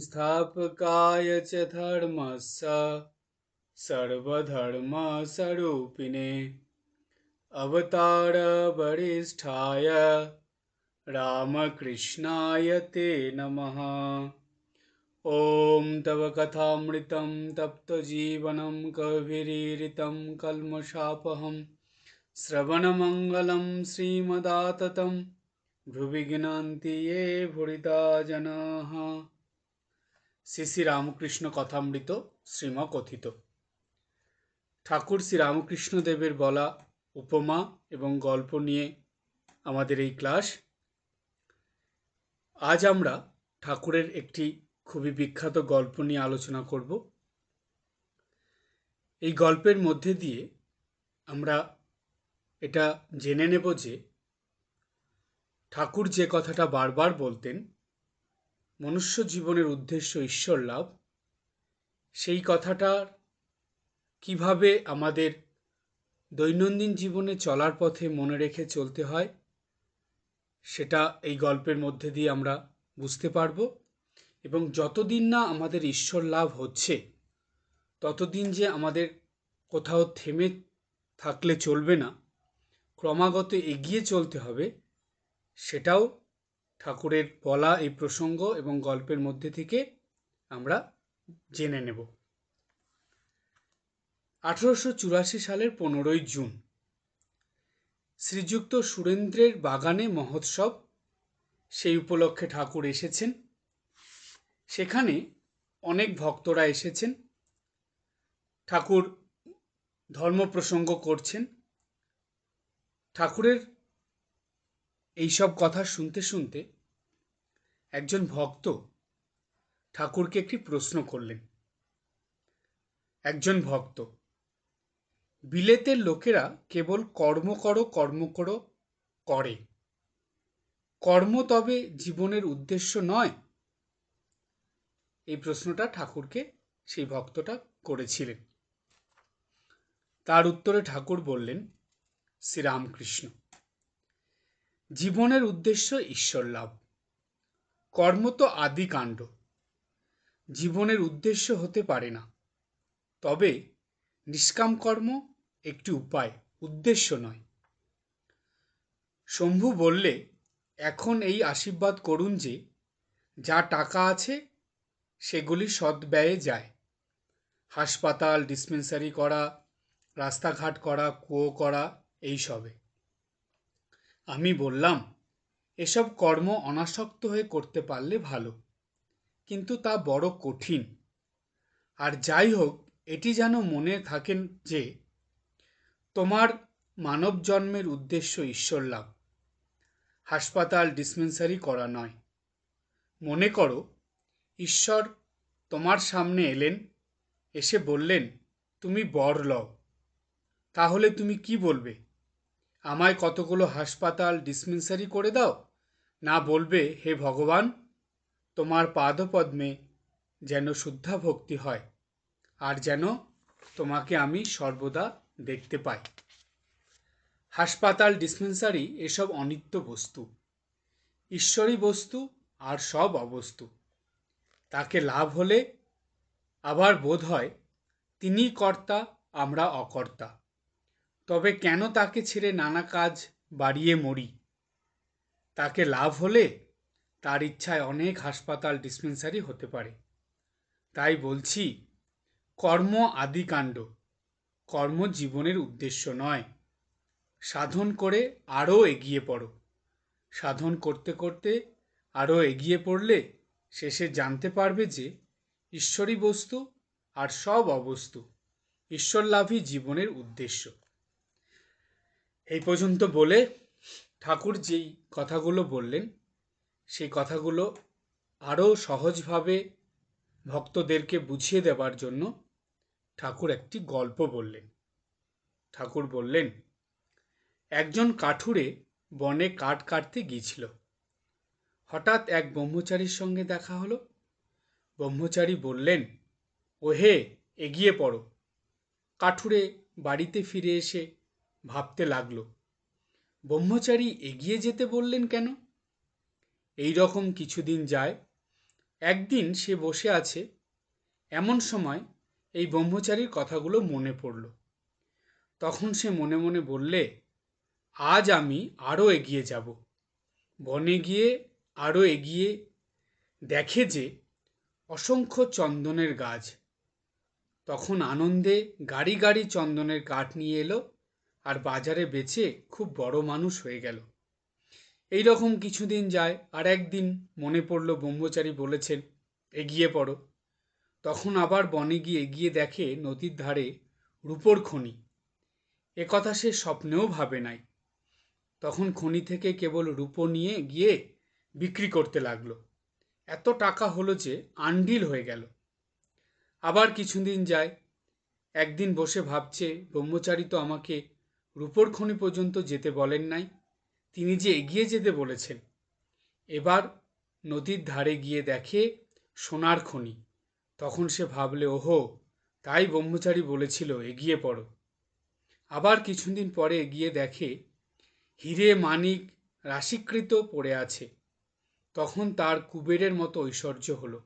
संस्थापकाय च धर्मस्य सर्वधर्मस्वरूपिणे। अवतारवरिष्ठाय रामकृष्णाय ते नमः। ॐ तव कथामृतं तप्तजीवनं कविरीरितं कल्मषापहं श्रवणमङ्गलं श्रीमदाततं। भ्रुविघ्नान्ति ये भुरिता जनाः। শ্রী শ্রী রামকৃষ্ণ কথামৃত শ্রীম কথিত ঠাকুর শ্রী রামকৃষ্ণ দেবের বলা উপমা এবং গল্প নিয়ে আমাদের এই ক্লাস। আজ আমরা ঠাকুরের একটি খুবই বিখ্যাত গল্প নিয়ে আলোচনা করব। এই গল্পের মধ্যে দিয়ে আমরা এটা জেনে নেব যে ঠাকুর যে কথাটা বারবার বলতেন মনুষ্য জীবনের উদ্দেশ্য ঈশ্বর লাভ, সেই কথাটার কীভাবে আমাদের দৈনন্দিন জীবনে চলার পথে মনে রেখে চলতে হয়, সেটা এই গল্পের মধ্যে দিয়ে আমরা বুঝতে পারব। এবং যতদিন না আমাদের ঈশ্বর লাভ হচ্ছে, ততদিন যে আমাদের কোথাও থেমে থাকলে চলবে না, ক্রমাগত এগিয়ে চলতে হবে, সেটাও ঠাকুরের বলা এই প্রসঙ্গ এবং গল্পের মধ্যে থেকে আমরা জেনে নেব। আঠারোশো চুরাশি সালের পনেরোই জুন, শ্রীযুক্ত সুরেন্দ্রের বাগানে মহোৎসব, সেই উপলক্ষে ঠাকুর এসেছেন। সেখানে অনেক ভক্তরা এসেছেন। ঠাকুর ধর্ম প্রসঙ্গ করছেন। ঠাকুরের এইসব কথা শুনতে শুনতে একজন ভক্ত ঠাকুরকে একটি প্রশ্ন করলেন। একজন ভক্ত, বিলেতের লোকেরা কেবল কর্ম করো কর্ম করো, করে। কর্ম তবে জীবনের উদ্দেশ্য নয়। এই প্রশ্নটা ঠাকুরকে সেই ভক্তটা করেছিলেন। তার উত্তরে ঠাকুর বললেন, শ্রীরামকৃষ্ণ। জীবনের উদ্দেশ্য ঈশ্বর লাভ। কর্ম তো আদি কাণ্ড। জীবনের উদ্দেশ্য হতে পারে না। তবে নিষ্কাম কর্ম একটি উপায়, উদ্দেশ্য নয়। শম্ভু বললে, এখন এই আশীর্বাদ করুন যে, যা টাকা আছে, সেগুলি সদ্ব্যয়ে যায়। হাসপাতাল, ডিসপেন্সারি করা, রাস্তাঘাট করা, কুয়ো করা এইসবে আমি বললাম, এসব কর্ম অনাসক্ত হয়ে করতে পারলে ভালো, কিন্তু তা বড় কঠিন। আর যাই হোক, এটি যেন মনে থাকেন যে, তোমার মানব জন্মের উদ্দেশ্য ঈশ্বর লাভ। হাসপাতাল ডিসপেন্সারি করা নয়। মনে করো, ঈশ্বর তোমার সামনে এলেন, এসে বললেন, তুমি বর লও। তাহলে তুমি কি বলবে? আমায় কতগুলো হাসপাতাল ডিসপেন্সারি করে দাও? না বলবে, হে ভগবান, তোমার পাদপদ্মে যেন শুদ্ধা ভক্তি হয় আর যেন তোমাকে আমি সর্বদা দেখতে পাই। হাসপাতাল ডিসপেন্সারি এসব অনিত্য বস্তু। ঈশ্বরী বস্তু আর সব অবস্তু। তাকে লাভ হলে আবার বোধ হয় তিনি কর্তা, আমরা অকর্তা। তবে কেন তাকে ছেড়ে নানা কাজ বাড়িয়ে মরি? তাকে লাভ হলে তার ইচ্ছায় অনেক হাসপাতাল ডিসপেন্সারি হতে পারে। তাই বলছি, কর্ম আদিকাণ্ড কর্ম জীবনের উদ্দেশ্য নয়। সাধন করে আরও এগিয়ে পড়ো। সাধন করতে করতে আরও এগিয়ে পড়লে শেষে জানতে পারবে যে ঈশ্বরী বস্তু আর সব অবস্তু ঈশ্বর লাভই জীবনের উদ্দেশ্য। এই পর্যন্ত বলে ঠাকুর যেই কথাগুলো বললেন, সেই কথাগুলো আরও সহজভাবে ভক্তদেরকে বুঝিয়ে দেবার জন্য ঠাকুর একটি গল্প বললেন। ঠাকুর বললেন, একজন কাঠুরে বনে কাঠ কাটতে গিয়েছিল। হঠাৎ এক ব্রহ্মচারীর সঙ্গে দেখা হলো। ব্রহ্মচারী বললেন, ওহে, এগিয়ে পড়ো। কাঠুরে বাড়িতে ফিরে এসে ভাবতে লাগল। ব্রহ্মচারী এগিয়ে যেতে বললেন কেন? এই রকম কিছুদিন যায়, একদিন সে বসে আছে, এমন সময় এই ব্রহ্মচারীর কথাগুলো মনে পড়ল। তখন সে মনে মনে বললে, আজ আমি আরও এগিয়ে যাব। বনে গিয়ে আরও এগিয়ে দেখে যে অসংখ্য চন্দনের গাছ। তখন আনন্দে গাড়ি গাড়ি চন্দনের কাঠ নিয়ে এলো আর বাজারে বেচে খুব বড় মানুষ হয়ে গেল। এই রকম কিছুদিন যায় আর একদিন মনে পড়ল ব্রহ্মচারী বলেছেন, এগিয়ে পড়ো। তখন আবার বনে গিয়ে এগিয়ে দেখে নদীর ধারে রূপোর খনি। এ কথা সে স্বপ্নেও ভাবে নাই। তখন খনি থেকে কেবল রূপো নিয়ে গিয়ে বিক্রি করতে লাগল। এত টাকা হলো যে আন্ডিল হয়ে গেল। আবার কিছুদিন যায়। একদিন বসে ভাবছে, ব্রহ্মচারী তো আমাকে রূপোর খনি পর্যন্ত যেতে বলেন নাই। তিনি যে এগিয়ে যেতে বলেছেন। এবার নদীর ধারে গিয়ে দেখে সোনার খনি। তখন সে ভাবলে, ওহো, তাই ব্রহ্মচারী বলেছিল, এগিয়ে পড়ো। আবার কিছুদিন পরে এগিয়ে দেখে হিরে মানিক রাশিকৃত পড়ে আছে। তখন তার কুবেরের মতো ঐশ্বর্য হলো।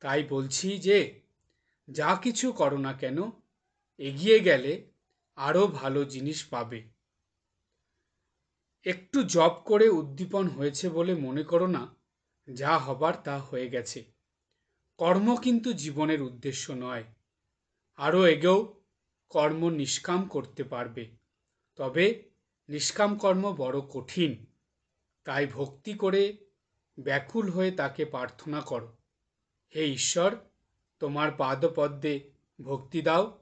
তাই বলছি যে, যা কিছু করো না কেন, এগিয়ে গেলে আরও ভালো জিনিস পাবে। একটু জব করে উদ্দীপন হয়েছে বলে মনে করো না, যা হবার তা হয়ে গেছে। কর্ম কিন্তু জীবনের উদ্দেশ্য নয়। আরও এগেও, কর্ম নিষ্কাম করতে পারবে। তবে নিষ্কাম কর্ম বড় কঠিন। তাই ভক্তি করে ব্যাকুল হয়ে তাকে প্রার্থনা করো। হে ঈশ্বর, তোমার পাদপদ্মে ভক্তি দাও।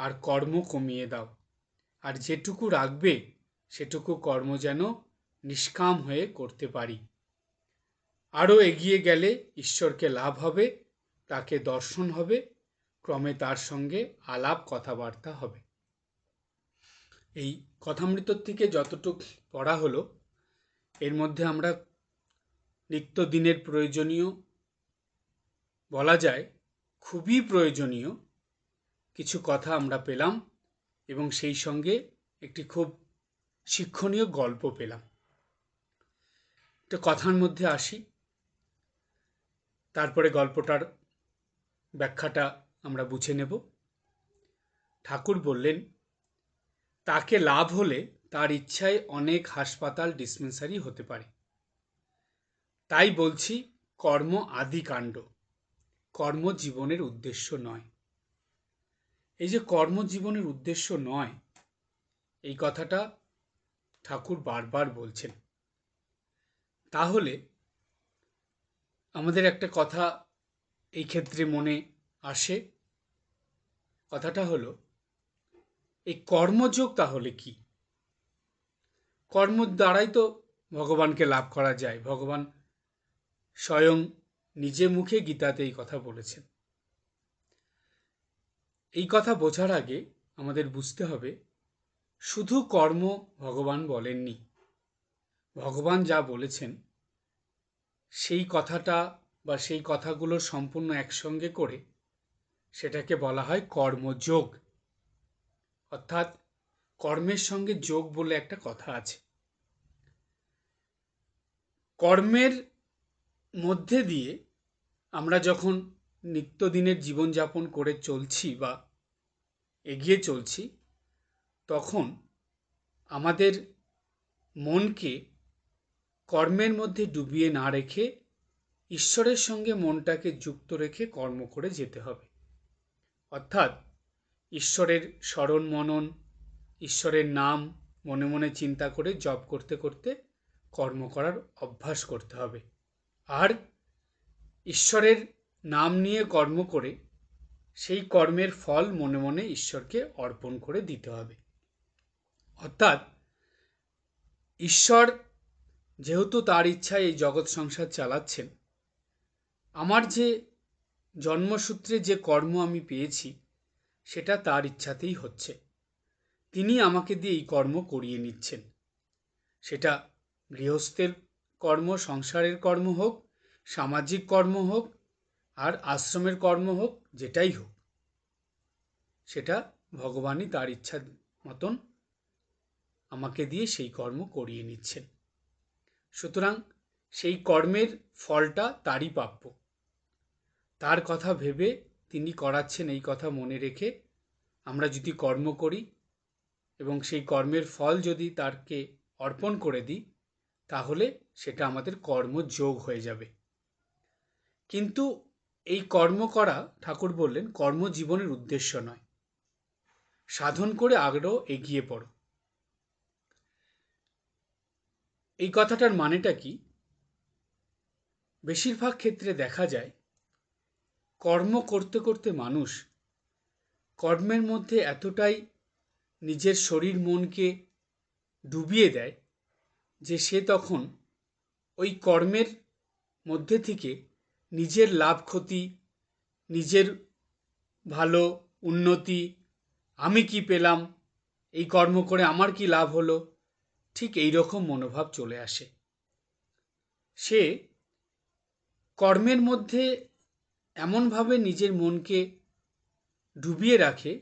আর কর্ম কমিয়ে দাও। আর যেটুকু রাখবে, সেটুকু কর্ম যেন নিষ্কাম হয়ে করতে পারি। আরও এগিয়ে গেলে ঈশ্বরকে লাভ হবে, তাকে দর্শন হবে, ক্রমে তার সঙ্গে আলাপ কথাবার্তা হবে। এই কথামৃতর থেকে যতটুক পড়া হলো, এর মধ্যে আমরা নিত্যদিনের প্রয়োজনীয় বলা যায়, খুবই প্রয়োজনীয় কিছু কথা আমরা পেলাম এবং সেই সঙ্গে একটি খুব শিক্ষণীয় গল্প পেলাম। তো কথার মধ্যে আসি। তারপরে গল্পটার ব্যাখ্যাটা আমরা বুঝে নেব। ঠাকুর বললেন, তাকে লাভ হলে তার ইচ্ছায় অনেক হাসপাতাল ডিসপেন্সারি হতে পারে। তাই বলছি কর্ম আদি কাণ্ড কর্ম জীবনের উদ্দেশ্য নয়। এই যে কর্মজীবনের উদ্দেশ্য নয়, এই কথাটা ঠাকুর বারবার বলছেন। তাহলে আমাদের একটা কথা এই ক্ষেত্রে মনে আসে। কথাটা হলো, এই কর্মযোগ তাহলে কি? কর্ম দ্বারাই তো ভগবানকে লাভ করা যায়। ভগবান স্বয়ং নিজে মুখে গীতাতে এই কথা বলেছেন। এই কথা বোঝার আগে আমাদের বুঝতে হবে, শুধু কর্ম ভগবান বলেননি। ভগবান যা বলেছেন, সেই কথাটা বা সেই কথাগুলো সম্পূর্ণ একসঙ্গে করে সেটাকে বলা হয় কর্মযোগ। অর্থাৎ কর্মের সঙ্গে যোগ বলে একটা কথা আছে। কর্মের মধ্যে দিয়ে আমরা যখন নিত্যদিনের জীবনযাপন করে চলছি বা এগিয়ে চলছি, তখন আমাদের মনকে কর্মের মধ্যে ডুবিয়ে না রেখে ঈশ্বরের সঙ্গে মনটাকে যুক্ত রেখে কর্ম করে যেতে হবে। অর্থাৎ ঈশ্বরের স্মরণ মনন, ঈশ্বরের নাম মনে মনে চিন্তা করে জপ করতে করতে কর্ম করার অভ্যাস করতে হবে। আর ঈশ্বরের নাম নিয়ে কর্ম করে সেই কর্মের ফল মনে মনে ঈশ্বরকে অর্পণ করে দিতে হবে। অর্থাৎ ঈশ্বর যেহেতু তার ইচ্ছায় এই জগৎ সংসার চালাচ্ছেন, আমার যে জন্মসূত্রে যে কর্ম আমি পেয়েছি, সেটা তার ইচ্ছাতেই হচ্ছে। তিনি আমাকে দিয়ে এই কর্ম করিয়ে নিচ্ছেন। সেটা গৃহস্থের কর্ম, সংসারের কর্ম হোক, সামাজিক কর্ম হোক আর আশ্রমের কর্ম হোক, যেটাই হোক, সেটা ভগবানই তার ইচ্ছা মতন আমাকে দিয়ে সেই কর্ম করিয়ে নিচ্ছেন। সুতরাং সেই কর্মের ফলটা তারই প্রাপ্য। তার কথা ভেবে তিনি করাচ্ছেন এই কথা মনে রেখে আমরা যদি কর্ম করি এবং সেই কর্মের ফল যদি তারকে অর্পণ করে দিই, তাহলে সেটা আমাদের কর্মযোগ হয়ে যাবে। কিন্তু এই কর্ম করা, ঠাকুর বললেন, কর্মজীবনের উদ্দেশ্য নয়। সাধন করে আগ্রহ এগিয়ে পড়ো। এই কথাটার মানেটা কি? বেশিরভাগ ক্ষেত্রে দেখা যায়, কর্ম করতে করতে মানুষ কর্মের মধ্যে এতটাই নিজের শরীর মনকে ডুবিয়ে দেয় যে সে তখন ওই কর্মের মধ্যে থেকে নিজের লাভ ক্ষতি, নিজের ভালো উন্নতি, আমি কি পেলাম, এই কর্ম করে আমার কি লাভ হলো, ঠিক এই রকম মনোভাব চলে আসে। সে কর্মের মধ্যে এমনভাবে নিজের মনকে ডুবিয়ে রাখে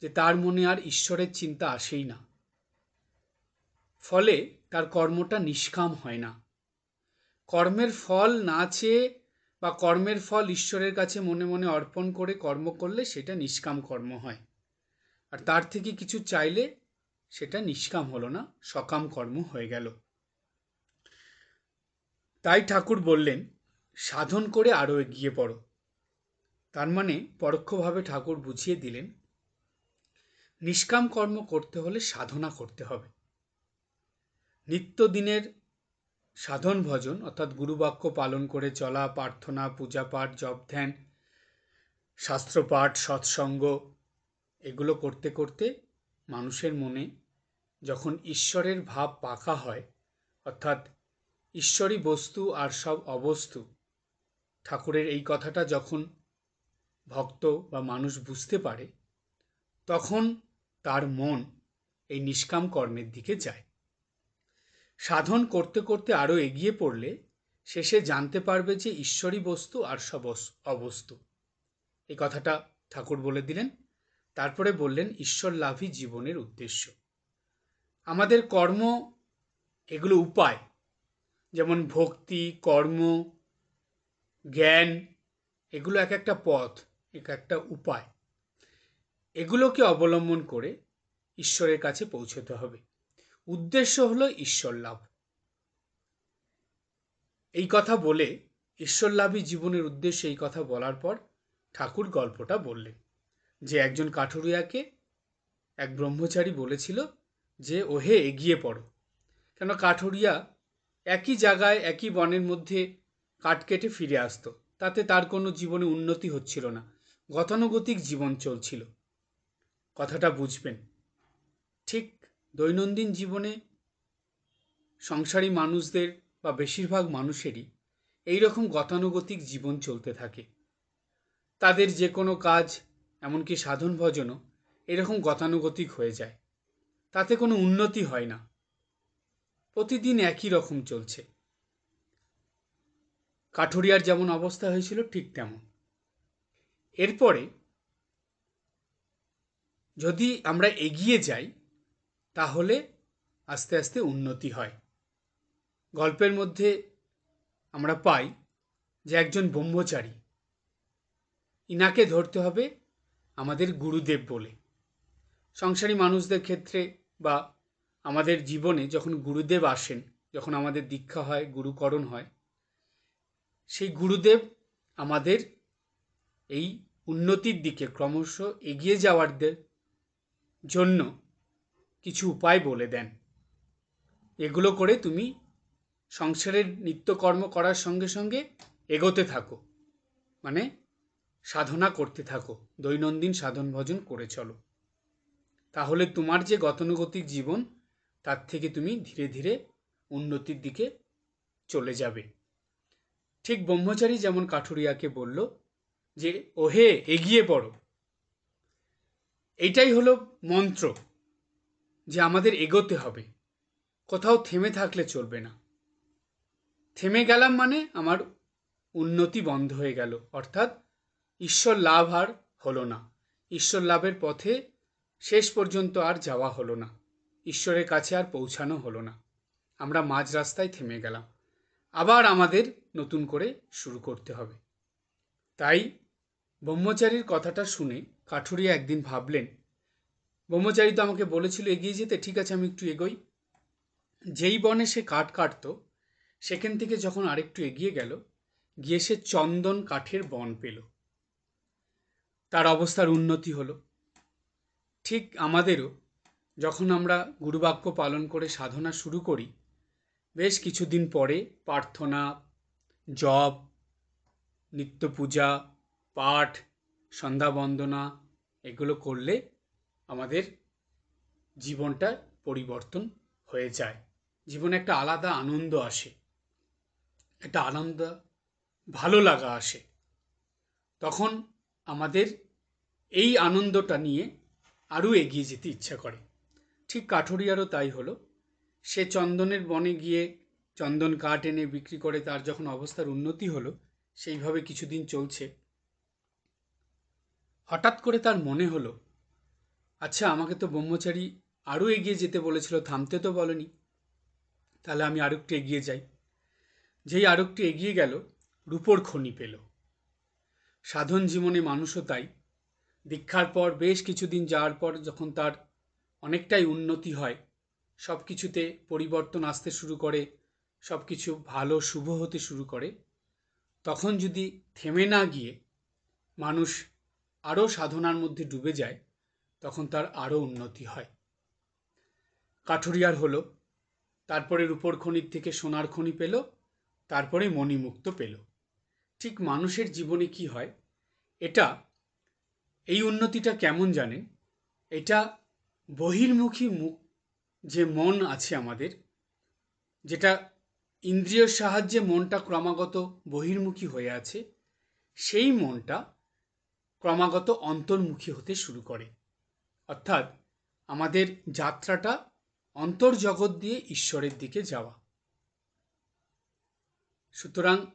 যে তার মনে আর ঈশ্বরের চিন্তা আসেই না। ফলে তার কর্মটা নিষ্কাম হয় না। কর্মের ফল না চেয়ে বা কর্মের ফল ঈশ্বরের কাছে মনে মনে অর্পণ করে কর্ম করলে সেটা নিষ্কাম কর্ম হয়। আর তার থেকে কিছু চাইলে সেটা নিষ্কাম হলো না, সকাম কর্ম হয়ে গেল। তাই ঠাকুর বললেন, সাধন করে আরও এগিয়ে পড়ো। তার মানে পরোক্ষভাবে ঠাকুর বুঝিয়ে দিলেন, নিষ্কাম কর্ম করতে হলে সাধনা করতে হবে। নিত্যদিনের সাধন ভজন, অর্থাৎ গুরুবাক্য পালন করে চলা, প্রার্থনা পূজা পাঠ জপ ধ্যান, শাস্ত্রপাঠ, সৎসঙ্গ, এগুলো করতে করতে মানুষের মনে যখন ঈশ্বরের ভাব পাকা হয়, অর্থাৎ ঈশ্বরী বস্তু আর সব অবস্তু, ঠাকুরের এই কথাটা যখন ভক্ত বা মানুষ বুঝতে পারে, তখন তার মন এই নিষ্কাম কর্মের দিকে যায়। সাধন করতে করতে আরও এগিয়ে পড়লে শেষে জানতে পারবে যে ঈশ্বরই বস্তু আর সব অবস্তু। এ কথাটা ঠাকুর বলে দিলেন। তারপরে বললেন, ঈশ্বর লাভই জীবনের উদ্দেশ্য। আমাদের কর্ম এগুলো উপায়। যেমন ভক্তি, কর্ম, জ্ঞান, এগুলো এক একটা পথ, এক একটা উপায়। এগুলোকে অবলম্বন করে ঈশ্বরের কাছে পৌঁছতে হবে। উদ্দেশ্য হলো ঈশ্বর লাভ। এই কথা বলে ঈশ্বর লাভই জীবনের উদ্দেশ্য এই কথা বলার পর ঠাকুর গল্পটা বললেন, যে একজন কাঠুরিয়াকে এক ব্রহ্মচারী বলেছিল যে, ওহে, এগিয়ে পড়ো। কেন কাঠুরিয়া একই জায়গায়, একই বনের মধ্যে কাঠ কেটে ফিরে আসতো, তাতে তার কোনো জীবনে উন্নতি হচ্ছিল না, গতানুগতিক জীবন চলছিল। কথাটা বুঝবেন। ঠিক দৈনন্দিন জীবনে সংসারী মানুষদের বা বেশিরভাগ মানুষেরই এই রকম গতানুগতিক জীবন চলতে থাকে। তাদের যে কোনো কাজ, এমনকি সাধন ভজনও এরকম গতানুগতিক হয়ে যায়। তাতে কোনো উন্নতি হয় না। প্রতিদিন একই রকম চলছে। কাঠুরিয়ার যেমন অবস্থা হয়েছিল ঠিক তেমন। এরপরে যদি আমরা এগিয়ে যাই তাহলে আস্তে আস্তে উন্নতি হয়। গল্পের মধ্যে আমরা পাই যে একজন ব্রহ্মচারী, ইনাকে ধরতে হবে আমাদের গুরুদেব বলে। সংসারী মানুষদের ক্ষেত্রে বা আমাদের জীবনে যখন গুরুদেব আসেন, যখন আমাদের দীক্ষা হয়, গুরুকরণ হয়, সেই গুরুদেব আমাদের এই উন্নতির দিকে ক্রমশ এগিয়ে যাওয়ার জন্য কিছু উপায় বলে দেন। এগুলো করে তুমি সংসারের নিত্যকর্ম করার সঙ্গে সঙ্গে এগোতে থাকো। মানে সাধনা করতে থাকো, দৈনন্দিন সাধন ভজন করে চলো। তাহলে তোমার যে গতানুগতিক জীবন, তার থেকে তুমি ধীরে ধীরে উন্নতির দিকে চলে যাবে। ঠিক ব্রহ্মচারী যেমন কাঠুরিয়াকে বলল যে, ওহে, এগিয়ে পড়ো। এইটাই হলো মন্ত্র। যে আমাদের এগোতে হবে। কোথাও থেমে থাকলে চলবে না। থেমে গেলাম মানে আমার উন্নতি বন্ধ হয়ে গেল, অর্থাৎ ঈশ্বর লাভ আর হলো না। ঈশ্বর লাভের পথে শেষ পর্যন্ত আর যাওয়া হলো না। ঈশ্বরের কাছে আর পৌঁছানো হলো না। আমরা মাঝ রাস্তায় থেমে গেলাম। আবার আমাদের নতুন করে শুরু করতে হবে। তাই ব্রহ্মচারীর কথাটা শুনে কাঠুরিয়া একদিন ভাবলেন ব্রহ্মচারী তো আমাকে বলেছিল, এগিয়ে যেতে, ঠিক আছে, আমি একটু এগোই। যেই বনে সে কাঠ কাটত, সেখান থেকে যখন আরেকটু এগিয়ে গেল, গিয়ে সে চন্দন কাঠের বন পেল। তার অবস্থার উন্নতি হলো। ঠিক আমাদেরও যখন আমরা গুরুবাক্য পালন করে সাধনা শুরু করি, বেশ কিছুদিন পরে প্রার্থনা, জপ নিত্য পূজা পাঠ, সন্ধ্যা বন্দনা, এগুলো করলে আমাদের জীবনটা পরিবর্তন হয়ে যায়। জীবনে একটা আলাদা আনন্দ আসে। একটা আনন্দ ভালো লাগা আসে। তখন আমাদের এই আনন্দটা নিয়ে আরও এগিয়ে যেতে ইচ্ছা করে। ঠিক কাঠুরিয়ারও তাই হলো। সে চন্দনের বনে গিয়ে চন্দন কাঠ এনে বিক্রি করে তার যখন অবস্থার উন্নতি হলো, সেইভাবে কিছুদিন চলছে। হঠাৎ করে তার মনে হলো আচ্ছা আমাকে তো ব্রহ্মচারী আরও এগিয়ে যেতে বলেছিল, থামতে তো বলেনি। তাহলে আমি আরও একটু এগিয়ে যাই। যেই আরও একটু এগিয়ে গেল, রূপর খনি পেল। সাধন জীবনে মানুষও তাই। দীক্ষার পর, বেশ কিছুদিন যাওয়ার পর যখন তার অনেকটাই উন্নতি হয় সব কিছুতে পরিবর্তন আসতে শুরু করে সব কিছু ভালো, শুভ হতে শুরু করে, তখন যদি থেমে না গিয়ে মানুষ আরও সাধনার মধ্যে ডুবে যায় তখন তার আরও উন্নতি হয়। কাঠুরিয়ার হলো, তারপরে রূপর খনির থেকে সোনার খনি পেল, তারপরে মণিমুক্ত পেল। ঠিক মানুষের জীবনে কি হয়, এটা, এই উন্নতিটা কেমন জানেন এটা বহির্মুখী মুখ, যে মন আছে আমাদের, যেটা ইন্দ্রিয়র সাহায্যে মনটা ক্রমাগত বহির্মুখী হয়ে আছে, সেই মনটা ক্রমাগত অন্তর্মুখী হতে শুরু করে। অর্থাৎ আমাদের যাত্রাটা অন্তর্জগৎ দিয়ে ঈশ্বরের দিকে যাওয়া। সুতরাং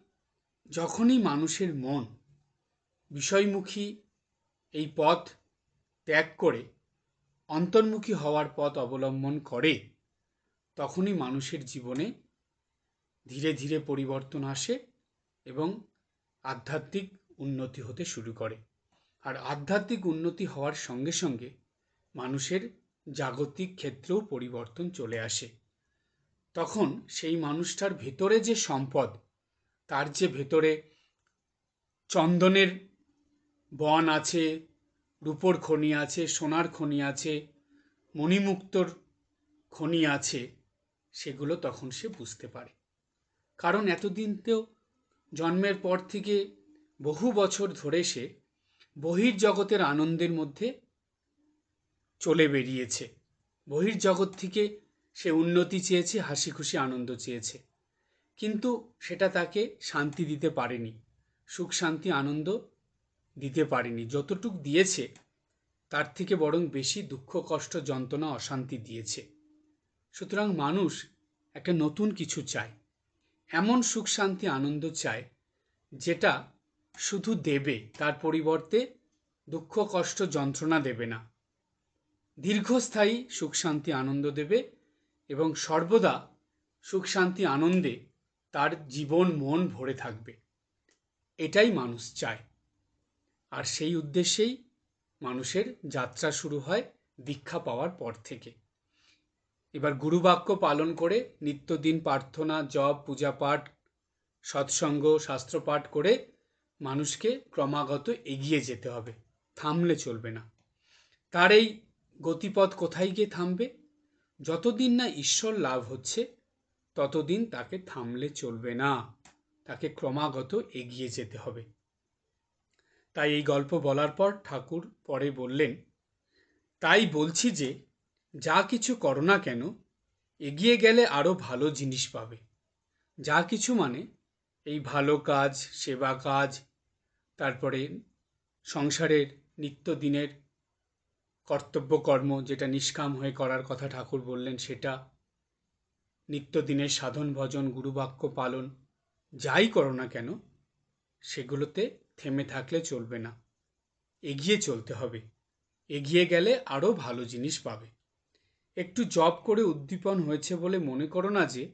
যখনই মানুষের মন বিষয়মুখী এই পথ ত্যাগ করে, অন্তর্মুখী হওয়ার পথ অবলম্বন করে, তখনই মানুষের জীবনে ধীরে ধীরে পরিবর্তন আসে এবং আধ্যাত্মিক উন্নতি হতে শুরু করে। আর আধ্যাত্মিক উন্নতি হওয়ার সঙ্গে সঙ্গে মানুষের জাগতিক ক্ষেত্রেও পরিবর্তন চলে আসে। তখন সেই মানুষটার ভেতরে যে সম্পদ, তার যে ভেতরে চন্দনের বন আছে, রূপোর খনি আছে, সোনার খনি আছে, মণিমুক্তর খনি আছে, সেগুলো তখন সে বুঝতে পারে। কারণ এতদিন তো জন্মের পর থেকে বহু বছর ধরে সে বহির্জগতের আনন্দের মধ্যে চলে বেরিয়েছে। বহির্জগৎ থেকে সে উন্নতি চেয়েছে হাসি খুশি আনন্দ চেয়েছে। কিন্তু সেটা তাকে শান্তি দিতে পারেনি। সুখ, শান্তি, আনন্দ দিতে পারেনি। যতটুক দিয়েছে, তার থেকে বরং বেশি দুঃখ, কষ্ট, যন্ত্রণা, অশান্তি দিয়েছে। সুতরাং মানুষ একটা নতুন কিছু চায়। এমন সুখ, শান্তি, আনন্দ চায় যেটা শুধু দেবে, তার পরিবর্তে দুঃখ, কষ্ট, যন্ত্রণা দেবে না। দীর্ঘস্থায়ী সুখ, শান্তি, আনন্দ দেবে এবং সর্বদা সুখ, শান্তি, আনন্দে তার জীবন, মন ভরে থাকবে। এটাই মানুষ চায়। আর সেই উদ্দেশ্যেই মানুষের যাত্রা শুরু হয় দীক্ষা পাওয়ার পর থেকে। এবার গুরুবাক্য পালন করে নিত্যদিন প্রার্থনা, জপ পূজা পাঠ সৎসঙ্গ, শাস্ত্রপাঠ করে মানুষকে ক্রমাগত এগিয়ে যেতে হবে। থামলে চলবে না। তার এই গতিপথ কোথায় গিয়ে থামবে? যতদিন না ঈশ্বর লাভ হচ্ছে, ততদিন তাকে থামলে চলবে না। তাকে ক্রমাগত এগিয়ে যেতে হবে। তাই এই গল্প বলার পর ঠাকুর পরে বললেন, তাই বলছি যে, যা কিছু করো না কেন, এগিয়ে গেলে আরও ভালো জিনিস পাবে। যা কিছু মানে এই ভালো কাজ, সেবা কাজ, তারপরে সংসারের নিত্যদিনের কর্তব্যকর্ম যেটা নিষ্কাম হয়ে করার কথা ঠাকুর বললেন, সেটা নিত্যদিনের সাধন, ভজন, গুরুবাক্য পালন, যাই করো না কেন, সেগুলোতে থেমে থাকলে চলবে না। এগিয়ে চলতে হবে। এগিয়ে গেলে আরও ভালো জিনিস পাবে। একটু জব করে উদ্দীপন হয়েছে বলে মনে করো না যে,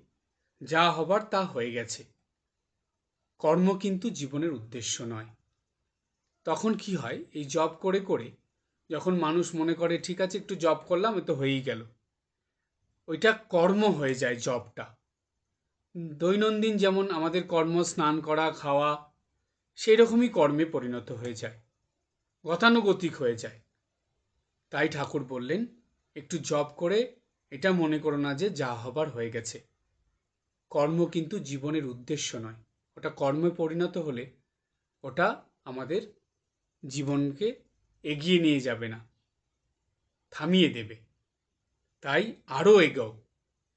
যা হবার তা হয়ে গেছে। কর্ম কিন্তু জীবনের উদ্দেশ্য নয়। তখন কি হয়? এই জব করে করে যখন মানুষ মনে করে, ঠিক আছে, একটু জব করলাম তো হয়েই গেল। ওইটা কর্ম হয়ে যায় জবটা দৈনন্দিন যেমন আমাদের কর্ম, স্নান করা, খাওয়া সেই রকমই কর্মে পরিণত হয়ে যায়। গতানুগতিক হয়ে যায়। তাই ঠাকুর বললেন, একটু জব করে, এটা মনে করো না যে যা হবার হয়ে গেছে। কর্ম কিন্তু জীবনের উদ্দেশ্য নয়। ওটা কর্মে পরিণত হলে, ওটা আমাদের জীবনকে এগিয়ে নিয়ে যাবে না। থামিয়ে দেবে। তাই আরও এগোও।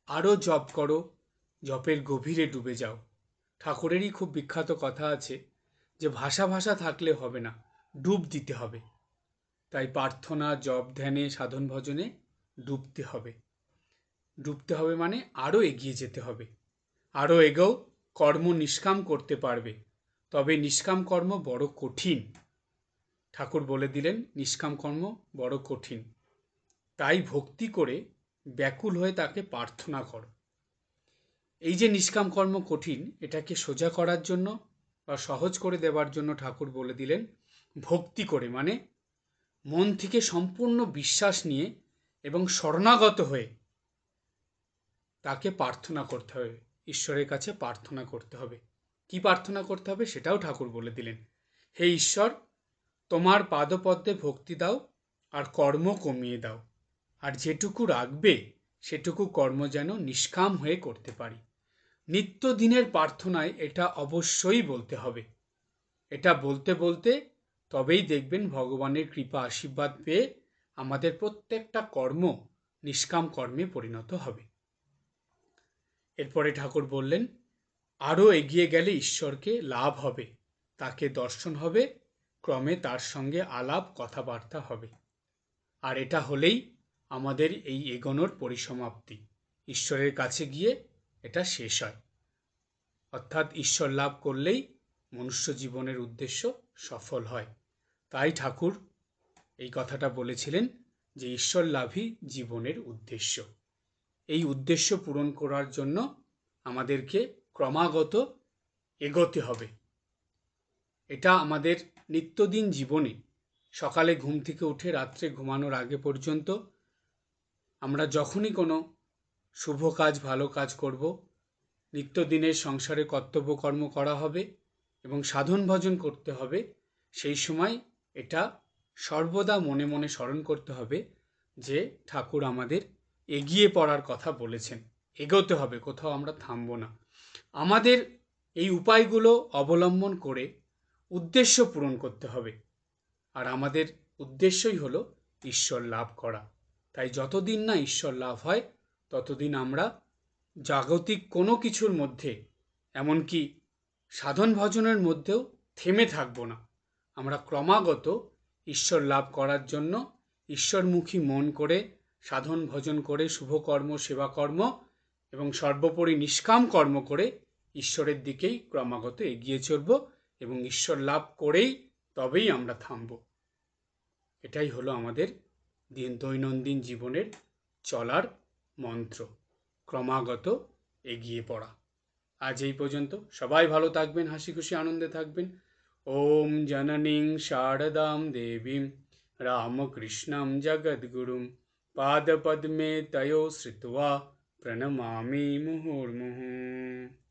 আরও জপ করো। জপের গভীরে ডুবে যাও। ঠাকুরেরই খুব বিখ্যাত কথা আছে যে, ভাষা ভাষা থাকলে হবে না, ডুব দিতে হবে। তাই প্রার্থনা, জপ, ধ্যানে, সাধন ভজনে ডুবতে হবে। ডুবতে হবে মানে আরও এগিয়ে যেতে হবে। আরও এগোও, কর্ম নিষ্কাম করতে পারবে। তবে নিষ্কাম কর্ম বড় কঠিন। ঠাকুর বলে দিলেন, নিষ্কাম কর্ম বড় কঠিন। তাই ভক্তি করে ব্যাকুল হয়ে তাকে প্রার্থনা করো। এই যে নিষ্কাম কর্ম কঠিন, এটাকে সোজা করার জন্য বা সহজ করে দেওয়ার জন্য ঠাকুর বলে দিলেন, ভক্তি করে মানে মন থেকে সম্পূর্ণ বিশ্বাস নিয়ে এবং শরণাগত হয়ে তাকে প্রার্থনা করতে হবে। ঈশ্বরের কাছে প্রার্থনা করতে হবে। কি প্রার্থনা করতে হবে সেটাও ঠাকুর বলে দিলেন। হে ঈশ্বর তোমার পাদপদ্মে ভক্তি দাও আর কর্ম কমিয়ে দাও। আর যেটুকু রাখবে, সেটুকু কর্ম যেন নিষ্কাম হয়ে করতে পারি। নিত্যদিনের প্রার্থনায় এটা অবশ্যই বলতে হবে। এটা বলতে বলতে তবেই দেখবেন ভগবানের কৃপা আশীর্বাদ পেয়ে আমাদের প্রত্যেকটা কর্ম নিষ্কাম কর্মে পরিণত হবে। এরপরে ঠাকুর বললেন, আরও এগিয়ে গেলে ঈশ্বরকে লাভ হবে, তাকে দর্শন হবে ক্রমে তার সঙ্গে আলাপ কথাবার্তা হবে। আর এটা হলেই আমাদের এই এগোনোর পরিসমাপ্তি। ঈশ্বরের কাছে গিয়ে এটা শেষ হয়। অর্থাৎ ঈশ্বর লাভ করলেই মনুষ্য জীবনের উদ্দেশ্য সফল হয়। তাই ঠাকুর এই কথাটা বলেছিলেন যে ঈশ্বর লাভই জীবনের উদ্দেশ্য। এই উদ্দেশ্য পূরণ করার জন্য আমাদেরকে ক্রমাগত এগোতে হবে। এটা আমাদের নিত্যদিন জীবনে। সকালে ঘুম থেকে উঠে রাত্রে ঘুমানোর আগে পর্যন্ত আমরা যখনই কোনো শুভ কাজ, ভালো কাজ করব, নিত্যদিনের সংসারে কর্তব্যকর্ম করা হবে এবং সাধন ভজন করতে হবে, সেই সময় এটা সর্বদা মনে মনে স্মরণ করতে হবে যে ঠাকুর আমাদের এগিয়ে পড়ার কথা বলেছেন। এগোতে হবে, কোথাও আমরা থামব না। আমাদের এই উপায়গুলো অবলম্বন করে উদ্দেশ্য পূরণ করতে হবে। আর আমাদের উদ্দেশ্যই হলো ঈশ্বর লাভ করা। তাই যতদিন না ঈশ্বর লাভ হয়, ততদিন আমরা জাগতিক কোনো কিছুর মধ্যে, এমনকি সাধন ভজনের মধ্যেও থেমে থাকব না। আমরা ক্রমাগত ঈশ্বর লাভ করার জন্য ঈশ্বরমুখী মন করে সাধন ভজন করে শুভকর্ম, সেবাকর্ম এবং সর্বোপরি নিষ্কাম কর্ম করে ঈশ্বরের দিকেই ক্রমাগত এগিয়ে চলব। এবং ঈশ্বর লাভ করেই তবেই আমরা থামব। এটাই হলো আমাদের দিন দৈনন্দিন জীবনের চলার মন্ত্র। ক্রমাগত এগিয়ে পড়া। আজ এই পর্যন্ত। সবাই ভালো থাকবেন, হাসি খুশি, আনন্দে থাকবেন। ওম জননীং শারদাম দেবীম রামকৃষ্ণম জগদ্গুরুম। পাদপদ্মে তয়ো শ্রিত্বা প্রণমামি মুহুর্মুহুঃ।